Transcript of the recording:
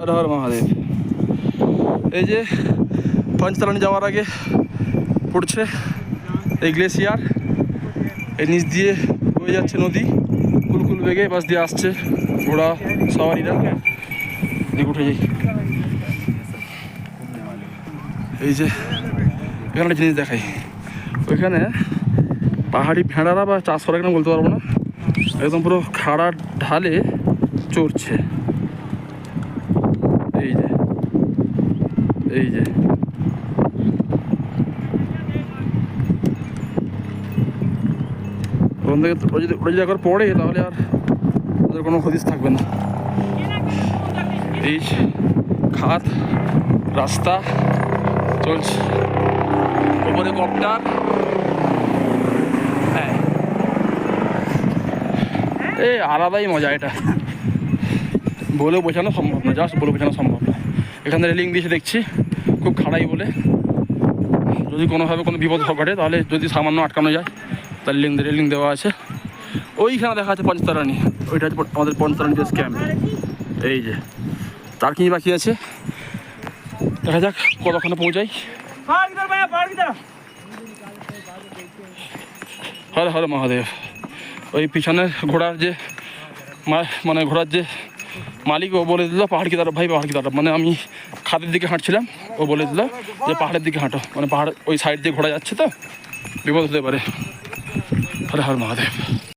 হর হর মহাদেব। এই যে পঞ্চতলানি যাওয়ার আগে পড়ছে এই গ্লেসিয়ার এর নিচ দিয়ে বয়ে যাচ্ছে নদী। কুলকুল বেগে বাস দিয়ে আসছে ঘোড়া, সওয়ারিরা। দিকে উঠে যাই। এই যে এখানে একটা জিনিস দেখাই। ওইখানে পাহাড়ি ভেড়ারা বা চাষ করে কিনা বলতে পারব না। একদম পুরো খাড়া ঢালে চড়ছে এই যে এই যে। ওখান থেকে যদি ওরা যদি একবার পড়ে, তাহলে আর ওদের কোনো হদিস থাকবে না। এই খাত, রাস্তা চলছে। ওপরে কপ্টার। হ্যাঁ। এই আলাদাই মজা এটা। বলে বোঝানো সম্ভব না, জাস্ট বলে বোঝানো সম্ভব না। এখানে রেলিং দিয়েছে, দেখছি। খুব খাড়াই বলে। যদি কোনোভাবে কোনো বিপদ ঘটে, তাহলে যদি সামান্য আটকানো যায় তার লিং রেলিং দেওয়া আছে। ওইখানে দেখা আছে পঞ্চতারানি ওইটা আমাদের পঞ্চতারানি বেস ক্যাম্প এই যে। তার কি বাকি আছে? দেখা যাক কতক্ষণে পৌঁছাই। হরে হরে মহাদেব। ওই পিছনের ঘোড়ার যে মানে ঘোড়ার যে মালিক ও বলে দিল, পাহাড় কি দাঁড়া ভাই, পাহাড় কি দাঁড়া মানে আমি খাদের দিকে হাঁটছিলাম, ও বলে দিল যে, পাহাড়ের দিকে হাঁটো। মানে পাহাড় ওই সাইড দিয়ে ঘোরা যাচ্ছে তো, বিপদ হতে পারে। হরে হর মহাদেব।